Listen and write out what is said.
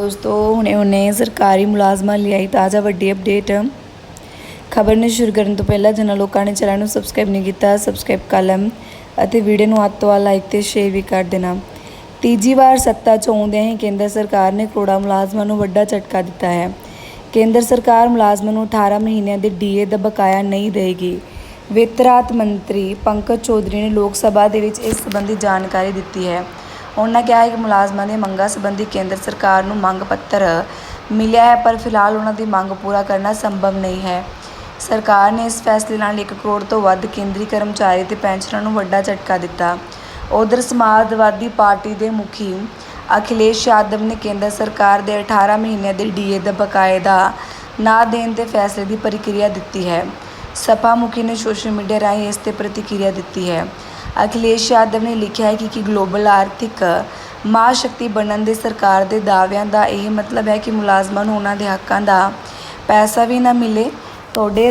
ਦੋਸਤੋ, ਹੁਣੇ ਹੁਣੇ ਸਰਕਾਰੀ ਮੁਲਾਜ਼ਮਾਂ ਲਈ ਆਈ ਤਾਜ਼ਾ ਵੱਡੀ ਅਪਡੇਟ ਖਬਰ ਨੂੰ ਸ਼ੁਰੂ ਕਰਨ ਤੋਂ ਪਹਿਲਾਂ ਜਿਨ੍ਹਾਂ ਲੋਕਾਂ ਨੇ ਚੈਨਲ ਨੂੰ ਸਬਸਕ੍ਰਾਈਬ ਨਹੀਂ ਕੀਤਾ ਸਬਸਕ੍ਰਾਈਬ ਕਰ ਲਓ ਅਤੇ ਵੀਡੀਓ ਨੂੰ ਅੱਤ ਤੋਂ ਲਾਈਕ ਤੇ ਸ਼ੇਅਰ ਵੀ ਕਰ ਦੇਣਾ। ਤੀਜੀ ਵਾਰ ਸੱਤਾ 'ਚ ਆਉਂਦਿਆਂ ਹੀ ਕੇਂਦਰ ਸਰਕਾਰ ਨੇ ਕਰੋੜਾਂ ਮੁਲਾਜ਼ਮਾਂ ਨੂੰ ਵੱਡਾ ਝਟਕਾ ਦਿੱਤਾ ਹੈ। ਕੇਂਦਰ ਸਰਕਾਰ ਮੁਲਾਜ਼ਮਾਂ ਨੂੰ 18 ਮਹੀਨਿਆਂ ਦੇ ਡੀਏ ਦਾ ਬਕਾਇਆ ਨਹੀਂ ਦੇਗੀ ਵਿੱਤ ਰਾਤ ਮੰਤਰੀ ਪੰਕਜ ਚੌਧਰੀ ਨੇ ਲੋਕ ਸਭਾ ਦੇ ਵਿੱਚ ਇਸ ਸੰਬੰਧੀ ਜਾਣਕਾਰੀ ਦਿੱਤੀ ਹੈ। ਉਹਨਾਂ ਕਿਹਾ ਹੈ ਕਿ ਮੁਲਾਜ਼ਮਾਂ ਦੀਆਂ ਮੰਗਾਂ ਸਬੰਧੀ ਕੇਂਦਰ ਸਰਕਾਰ ਨੂੰ ਮੰਗ ਪੱਤਰ ਮਿਲਿਆ ਹੈ, ਪਰ ਫਿਲਹਾਲ ਉਹਨਾਂ ਦੀ ਮੰਗ ਪੂਰਾ ਕਰਨਾ ਸੰਭਵ ਨਹੀਂ ਹੈ। ਸਰਕਾਰ ਨੇ ਇਸ ਫੈਸਲੇ ਨਾਲ ਇੱਕ ਕਰੋੜ ਤੋਂ ਵੱਧ ਕੇਂਦਰੀ ਕਰਮਚਾਰੀ ਤੇ ਪੈਨਸ਼ਨਰਾਂ ਨੂੰ ਵੱਡਾ ਝਟਕਾ ਦਿੱਤਾ। ਉਧਰ ਸਮਾਜਵਾਦੀ ਪਾਰਟੀ ਦੇ ਮੁਖੀ ਅਖਿਲੇਸ਼ ਯਾਦਵ ਨੇ ਕੇਂਦਰ ਸਰਕਾਰ ਦੇ 18 ਮਹੀਨਿਆਂ ਦੇ ਡੀਏ ਦਾ ਬਕਾਇਦਾ ਨਾ ਦੇਣ ਦੇ ਫੈਸਲੇ ਦੀ ਪ੍ਰਤੀਕਿਰਿਆ ਦਿੱਤੀ ਹੈ। ਸਪਾ ਮੁਖੀ ਨੇ ਸੋਸ਼ਲ ਮੀਡੀਆ ਰਾਹੀਂ ਇਸ ਤੇ ਪ੍ਰਤੀਕਿਰਿਆ ਦਿੱਤੀ ਹੈ। ਅਖਿਲੇਸ਼ ਯਾਦਵ ਨੇ ਲਿਖਿਆ ਹੈ ਕਿ ਕਿ ਗਲੋਬਲ ਆਰਥਿਕ ਮਹਾਸ਼ਕਤੀ ਬਣਨ ਦੇ ਸਰਕਾਰ ਦੇ ਦਾਅਵਿਆਂ ਦਾ ਇਹ ਮਤਲਬ ਹੈ ਕਿ ਮੁਲਾਜ਼ਮਾਂ ਨੂੰ ਉਹਨਾਂ ਦੇ ਹੱਕਾਂ ਦਾ ਪੈਸਾ ਵੀ ਨਾ ਮਿਲੇ। ਤੁਹਾਡੇ